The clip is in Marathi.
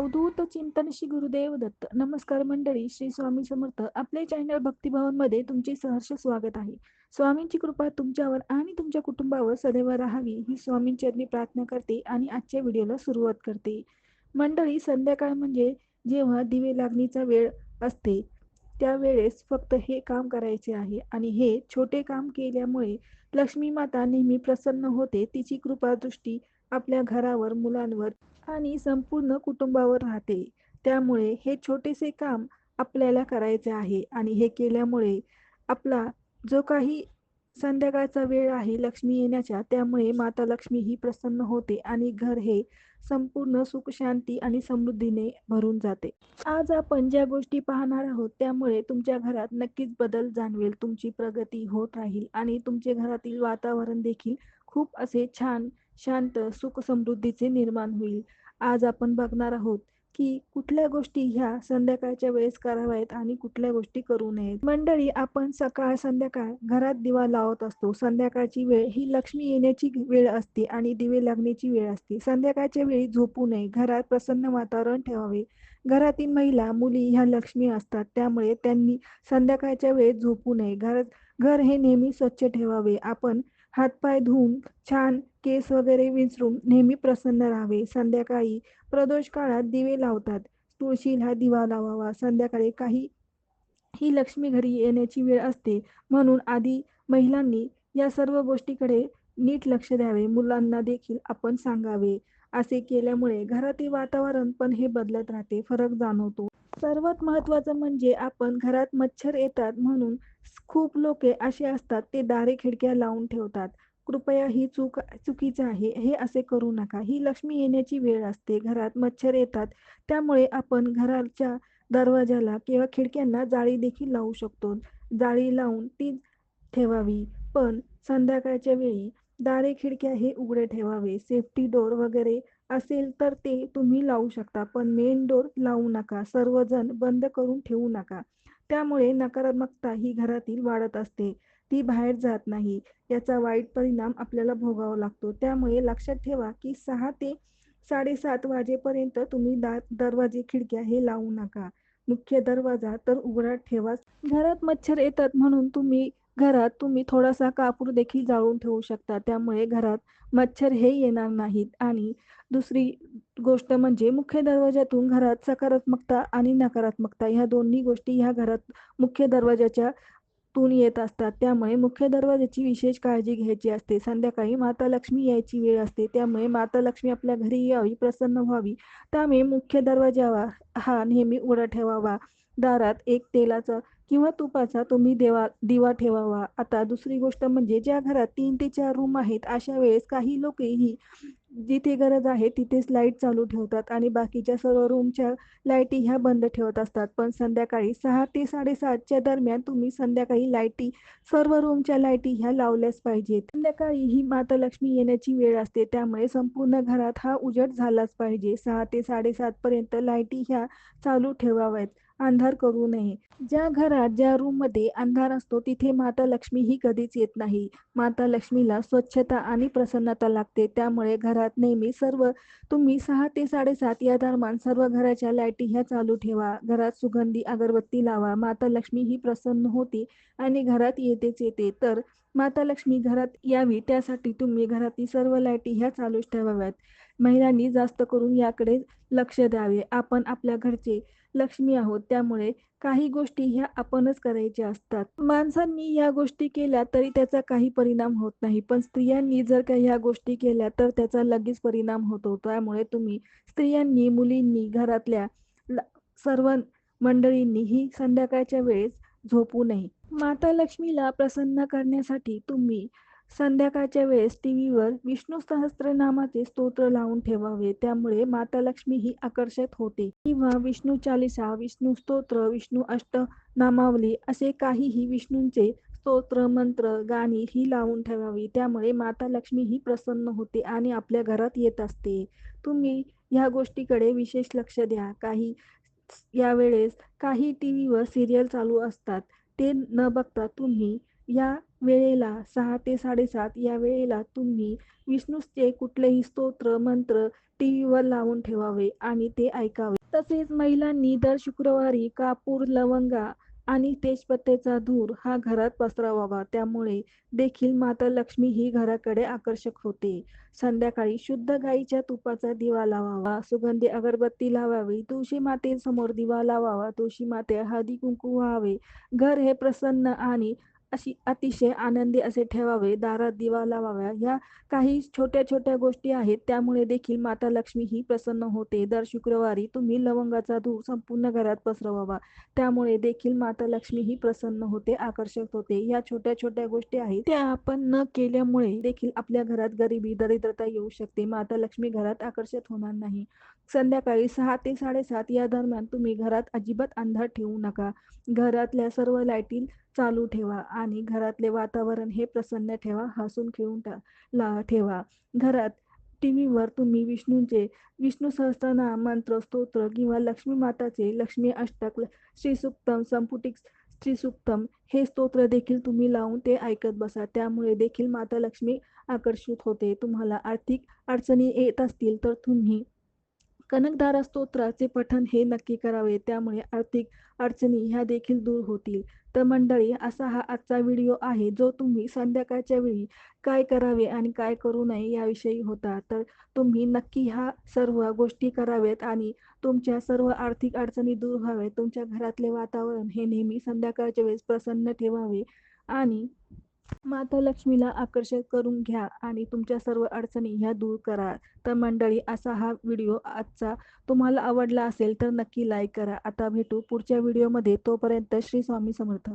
अवधूत चिंतन श्री गुरुदेव दत्त. नमस्कार मंडळी श्री स्वामी समर्थ. आपले चॅनल भक्तिभवनमध्ये तुमचे सहर्ष स्वागत आहे. स्वामींची कृपा तुमच्यावर आणि तुमच्या कुटुंबावर सदैव राहावी ही स्वामींचरणी प्रार्थना करते आणि आजच्या व्हिडिओला सुरुवात करते. मंडळी संध्याकाळ म्हणजे जेव्हा दिवे लागणीचा वेळ असते त्यावेळेस फक्त हे काम करायचे आहे आणि हे छोटे काम केल्यामुळे लक्ष्मी माता नेहमी प्रसन्न होते. तिची कृपादृष्टी आपल्या घरावर मुलांवर आणि संपूर्ण कुटुंबावर राहते. त्यामुळे हे छोटेसे काम आपल्याला करायचे आहे आणि हे केल्यामुळे आपला जो काही संध्याकाळचा वेळ आहे लक्ष्मी येण्याच्या त्यामुळे माता लक्ष्मी ही प्रसन्न होते आणि घर हे संपूर्ण सुख शांती आणि समृद्धीने भरून जाते. आज आपण ज्या गोष्टी पाहणार आहोत त्यामुळे तुमच्या घरात नक्कीच बदल जाणवेल. तुमची प्रगती होत राहील आणि तुमचे घरातील वातावरण देखील खूप असे छान शांत सुख समृद्धीचे निर्माण होईल. आज आपण बघणार आहोत की कुठल्या गोष्टी ह्या संध्याकाळच्या वेळेस कराव्यात आणि कुठल्या गोष्टी करू नयेत. मंडळी आपण सकाळ संध्याकाळ घरात दिवा लावत असतो. संध्याकाळची वेळ ही लक्ष्मी येण्याची वेळ असते आणि दिवे लागण्याची वेळ असते. संध्याकाळच्या वेळी झोपू नये. घरात प्रसन्न वातावरण ठेवावे. घरातील महिला मुली ह्या लक्ष्मी असतात. त्यामुळे त्यांनी संध्याकाळच्या वेळेत झोपू नये. घर घर हे नेहमी स्वच्छ ठेवावे. आपण हातपाय धुवून छान केस वगैरे विचरून नेहमी प्रसन्न राहावे. संध्याकाळी प्रदोष काळात दिवे लावतात. तुळशीला दिवा लावावा. संध्याकाळी काही ही लक्ष्मी घरी येण्याची वेळ असते. म्हणून आधी महिलांनी या सर्व गोष्टीकडे नीट लक्ष द्यावे. मुलांना देखील आपण सांगावे. असे केल्यामुळे घरातील वातावरण पण हे बदलत राहते. फरक जाणवतो. सर्वात महत्वाचं म्हणजे आपण घरात मच्छर येतात म्हणून खूप लोके असे असतात ते दारे खिडक्या लावून ठेवतात. कृपया ही चूक चुकीचं आहे हे असे करू नका. ही लक्ष्मी येण्याची वेळ असते. घरात मच्छर येतात. त्यामुळे आपण घराच्या दरवाजाला किंवा खिडक्यांना जाळी देखील लावू शकतो. जाळी लावून ती ठेवावी. पण संध्याकाळच्या वेळी दारे खिडक्या हे उघडे ठेवावे. सेफ्टी डोर वगैरे असेल तर ते तुम्ही लावू शकता. पण मेन डोर लावू नका. सर्वजण बंद करून ठेवू नका. त्यामुळे नकारात्मकता ही घरातील वाढत असते. ती बाहेर जात नाही. याचा वाईट परिणाम आपल्याला भोगावा लागतो. त्यामुळे लक्षात ठेवा की सहा ते साडेसात वाजेपर्यंत तुम्ही दरवाजे खिडक्या हे लावू नका. मुख्य दरवाजा तर उघडा ठेवा. घरात मच्छर येतात म्हणून तुम्ही घरात तुम्ही थोडासा कापूर देखील जाळून ठेवू शकता. त्यामुळे घरात मच्छर हे येणार नाहीत आणि दुसरी गोष्ट म्हणजे मुख्य दरवाजातून घरात सकारात्मकता आणि नकारात्मकता ह्या दोन्ही गोष्टी ह्या घरात मुख्य दरवाजाच्या तून येत असतात. त्यामुळे मुख्य दरवाजाची विशेष काळजी घ्यायची असते. संध्याकाळी माता लक्ष्मी यायची वेळ असते. त्यामुळे माता लक्ष्मी आपल्या घरी यावी प्रसन्न व्हावी. त्यामुळे मुख्य दरवाजावा हा नेहमी उडा ठेवावा. दारात एक तेलाचा किंवा तुपाचा तुम्ही देवा दिवा ठेवावा. आता दुसरी गोष्ट म्हणजे ज्या घरात तीन ते चार रूम आहेत अशा वेळेस काही लोक ही जिथे गरज आहे तिथेच लाइट चालू ठेवतात आणि बाकीच्या सर्व रूमच्या लाईटी ह्या बंद ठेवत असतात. पण संध्याकाळी सहा ते साडेसातच्या दरम्यान तुम्ही संध्याकाळी लाईटी सर्व रूमच्या लाईटी ह्या लावल्याच पाहिजेत. संध्याकाळी ही माता लक्ष्मी येण्याची वेळ असते. त्यामुळे संपूर्ण घरात हा उजेड झालाच पाहिजे. सहा ते साडेसात पर्यंत लाईटी ह्या चालू ठेवाव्यात. अंधार करू नये. ज्या घरात ज्या रूममध्ये अंधार असतो तिथे माता लक्ष्मी ही कधीच येत नाही. माता लक्ष्मीला स्वच्छता आणि प्रसन्नता लागते. त्यामुळे घरात नेहमी सर्व तुम्ही सहा ते साडेसात या दरम्यान सर्व घराच्या लाईटी ह्या चालू ठेवा. घरात सुगंधी अगरबत्ती लावा. माता लक्ष्मी ही प्रसन्न होती आणि घरात येतेच येते. तर माता लक्ष्मी घरात यावी. त्यासाठी तुम्ही घरातील सर्व लाईटी ह्या चालूच ठेवाव्यात. महिलांनी जास्त करून याकडे लक्ष द्यावे. आपण आपल्या घरचे लक्ष्मी आहोत. त्यामुळे काही गोष्टी ह्या आपणच करायच्या असतात. माणसांनी या गोष्टी केल्या तरी त्याचा काही परिणाम होत नाही. पण स्त्रियांनी जर का ह्या गोष्टी केल्या तर त्याचा लगेच परिणाम होतो त्यामुळे तुम्ही स्त्रियांनी मुलींनी घरातल्या सर्व मंडळींनी ही संध्याकाळच्या वेळेस झोपू नये. माता लक्ष्मीला प्रसन्न करण्यासाठी तुम्ही संध्याकाळच्या वेळेस टी व्हीवर विष्णू सहस्त्रनामाचे स्तोत्र लावून ठेवावे. त्यामुळे माता लक्ष्मी ही आकर्षित होते. किंवा विष्णू चालिसा विष्णू स्तोत्र विष्णू अष्ट नामावली असे काहीही विष्णूंचे स्तोत्र मंत्र गाणी ही लावून ठेवावी. त्यामुळे माता लक्ष्मी ही प्रसन्न होते आणि आपल्या घरात येत असते. तुम्ही ह्या गोष्टीकडे विशेष लक्ष द्या. काही यावेळेस काही टी व्हीवर सिरियल चालू असतात. ते न बघता तुम्ही या वेळेला सहा ते साडेसात या वेळेला तुम्ही विष्णूचे कुठलेही स्तोत्र मंत्र टी व्हीवर लावून ठेवावे आणि ते ऐकावे. तसेच महिलांनी दर शुक्रवारी कापूर लवंगा आणि तेजपत्तेचा धूर हा घरात पसरवावा. त्यामुळे देखील माता लक्ष्मी ही घराकडे आकर्षक होते. संध्याकाळी शुद्ध गाईच्या तुपाचा दिवा लावावा. सुगंधी अगरबत्ती लावावी. तुळशी मातेसमोर दिवा लावावा. तुळशी माते हळदी कुंकू व्हावे. घर हे प्रसन्न आणि अशी अतिशय आनंदी असे ठेवावे दारात दिवा लावाव्या. ह्या काही छोट्या छोट्या गोष्टी आहेत. त्यामुळे देखील माता लक्ष्मी ही प्रसन्न होते. दर शुक्रवारी तुम्ही लवंगाचा धूर संपूर्ण घरात पसरवावा. त्यामुळे देखील माता लक्ष्मी ही प्रसन्न होते आकर्षक होते. या छोट्या छोट्या गोष्टी आहेत. त्या आपण न केल्यामुळे देखील आपल्या घरात गरिबी दरिद्रता येऊ शकते. माता लक्ष्मी घरात आकर्षित होणार नाही. संध्याकाळी सहा ते साडेसात या दरम्यान तुम्ही घरात अजिबात अंधार ठेवू नका. घरातल्या सर्व लाईटी चालू ठेवा आणि घरातले वातावरण हे प्रसन्न ठेवा हसून खेळून टा ला ठेवा. घरात टी व्हीवर तुम्ही विष्णूंचे विष्णू सहस्त्रनाम मंत्र स्तोत्र किंवा लक्ष्मी माताचे लक्ष्मी अष्टक श्रीसुक्तम संपुटिक श्रीसुक्तम हे स्तोत्र देखील तुम्ही लावून ते ऐकत बसा. त्यामुळे देखील माता लक्ष्मी आकर्षित होते. तुम्हाला आर्थिक अडचणी येत असतील तर तुम्ही कनकधारा स्तोत्राचे पठण हे नक्की करावे. त्यामुळे आर्थिक अडचणी ह्या देखील दूर होतील. तर मंडळी असा हा आजचा व्हिडिओ आहे जो तुम्ही संध्याकाळच्या वेळी काय करावे आणि काय करू नये याविषयी होता. तर तुम्ही नक्की ह्या सर्व गोष्टी कराव्यात आणि तुमच्या सर्व आर्थिक अडचणी दूर व्हाव्यात. तुमच्या घरातले वातावरण हे नेहमी संध्याकाळच्या वेळेस प्रसन्न ठेवावे आणि माता लक्ष्मीला आकर्षित करून घ्या आणि तुमच्या सर्व अडचणी ह्या दूर करा. तर मंडळी असा हा व्हिडिओ आजचा तुम्हाला आवडला असेल तर नक्की लाईक करा. आता भेटू पुढच्या व्हिडिओमध्ये. तोपर्यंत श्री स्वामी समर्थ.